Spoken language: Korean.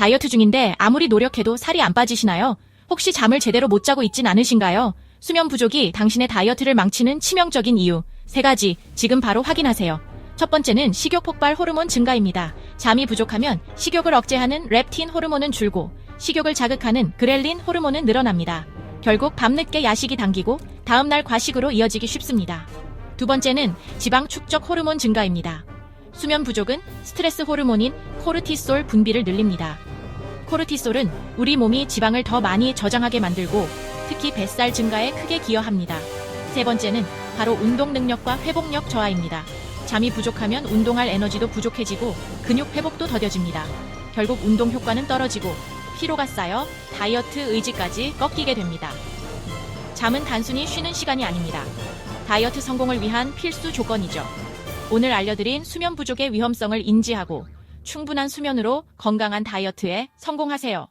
다이어트 중인데 아무리 노력해도 살이 안 빠지시나요? 혹시 잠을 제대로 못 자고 있진 않으신가요? 수면 부족이 당신의 다이어트를 망치는 치명적인 이유. 세 가지, 지금 바로 확인하세요. 첫 번째는 식욕 폭발 호르몬 증가입니다. 잠이 부족하면 식욕을 억제하는 렙틴 호르몬은 줄고 식욕을 자극하는 그렐린 호르몬은 늘어납니다. 결국 밤늦게 야식이 당기고 다음날 과식으로 이어지기 쉽습니다. 두 번째는 지방 축적 호르몬 증가입니다. 수면 부족은 스트레스 호르몬인 코르티솔 분비를 늘립니다. 코르티솔은 우리 몸이 지방을 더 많이 저장하게 만들고 특히 뱃살 증가에 크게 기여합니다. 세 번째는 바로 운동 능력과 회복력 저하입니다. 잠이 부족하면 운동할 에너지도 부족해지고 근육 회복도 더뎌집니다. 결국 운동 효과는 떨어지고 피로가 쌓여 다이어트 의지까지 꺾이게 됩니다. 잠은 단순히 쉬는 시간이 아닙니다. 다이어트 성공을 위한 필수 조건이죠. 오늘 알려드린 수면 부족의 위험성을 인지하고 충분한 수면으로 건강한 다이어트에 성공하세요.